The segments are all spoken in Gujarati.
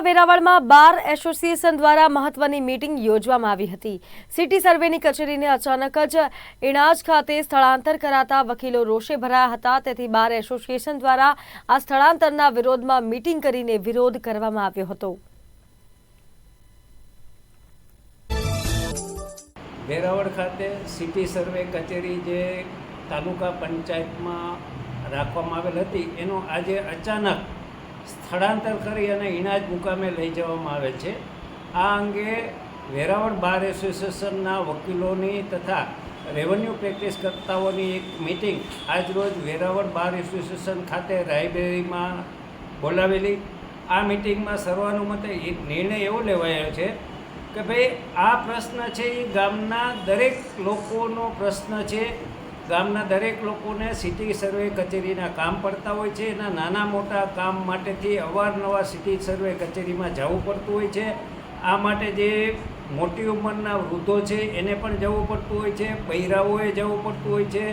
વેરાવળમાં બાર એસોસિએશન દ્વારા મહત્વની મીટિંગ યોજવામાં આવી હતી. સિટી સર્વેની કચેરીને અચાનક જ ઇણાજ ખાતે સ્થળાંતર કરાતા વકીલો રોષે ભરાયા હતા. તેથી બાર એસોસિએશન દ્વારા આ સ્થળાંતરના વિરોધમાં મીટિંગ કરીને વિરોધ કરવામાં આવ્યો હતો. વેરાવળ ખાતે સિટી સર્વે કચેરી જે તાલુકા પંચાયતમાં રાખવામાં આવેલ હતી, એનો આજે અચાનક સ્થળાંતર કરી અને ઇનાજ મુકામે લઈ જવામાં આવે છે. આ અંગે વેરાવળ બાર એસોસિએશનના વકીલોની તથા રેવન્યુ પ્રેક્ટિસ કરતાઓની એક મિટિંગ આજરોજ વેરાવળ બાર એસોસિએશન ખાતે લાઇબ્રેરીમાં બોલાવેલી. આ મિટિંગમાં સર્વાનુમતે એક નિર્ણય એવો લેવાયો છે કે ભાઈ આ પ્રશ્ન છે એ ગામના દરેક લોકોનો પ્રશ્ન છે. ગામના દરેક લોકોને સિટી સર્વે કચેરીના કામ પડતા હોય છે. એના નાના મોટા કામ માટેથી અવારનવાર સિટી સર્વે કચેરીમાં જવું પડતું હોય છે. આ માટે જે મોટી ઉંમરના વૃદ્ધો છે, એને પણ જવું પડતું હોય છે. બૈરાઓએ જવું પડતું હોય છે.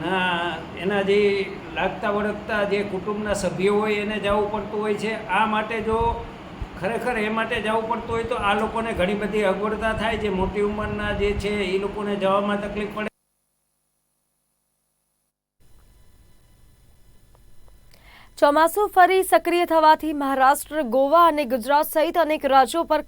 ના, એના જે લાગતા વળગતા જે કુટુંબના સભ્યો હોય એને જવું પડતું હોય છે. આ માટે જો ખરેખર એ માટે જવું પડતું હોય તો આ લોકોને ઘણી બધી અગવડતા થાય. જે મોટી ઉંમરના જે છે, એ લોકોને જવામાં તકલીફ પડે ચોમાસું ફરી સક્રિય થવાથી મહારાષ્ટ્ર ગોવા અને ગુજરાત સહિત અનેક રાજ્યો પર